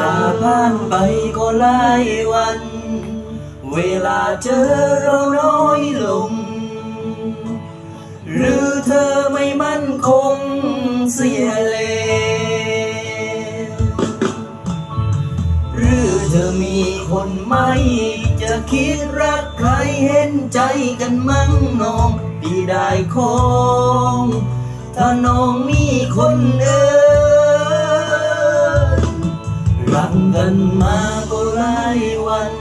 ลาผ่านไปก็หลายวัน เวลาเจอเราน้อยลง หรือเธอไม่มั่นคงเสียแล้วหรือเธอมีคนใหม่จะคิดรักใครเห็นใจกันมั่งน้อง พี่ได้คง ถ้าน้องมีคนเดิ รักกันมาก็หลายวัน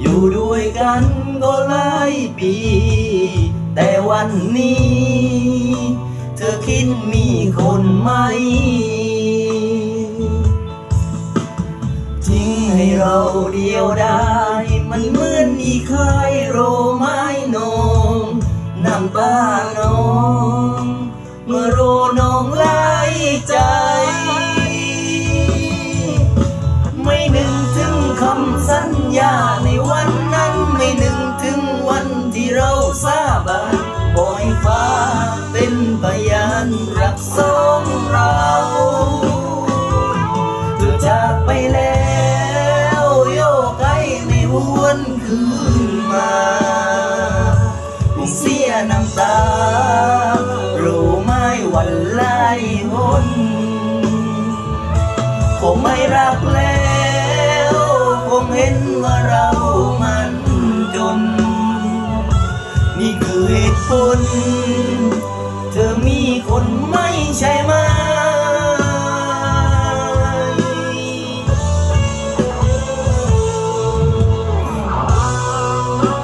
อยู่ด้วยกันก็หลายปี แต่วันนี้ เธอคิดมีคนไหมทิ้งให้เราเดียวได้ มันเหมือนอีกค่ายโรม้นำสัญญาในวันนั้นไม่นึกถึงวันที่เราสาบานปล่อยฟ้าเป็นพยานรักสองเราเธอจากไปแล้วโยกไกไม่หวนคืนมาเสียน้ำตารู้ไหมวันไล่หนคงไม่รักแล้ว ห็นว่าเรามันจน นี่คือเหตุผล เธอมีคนมา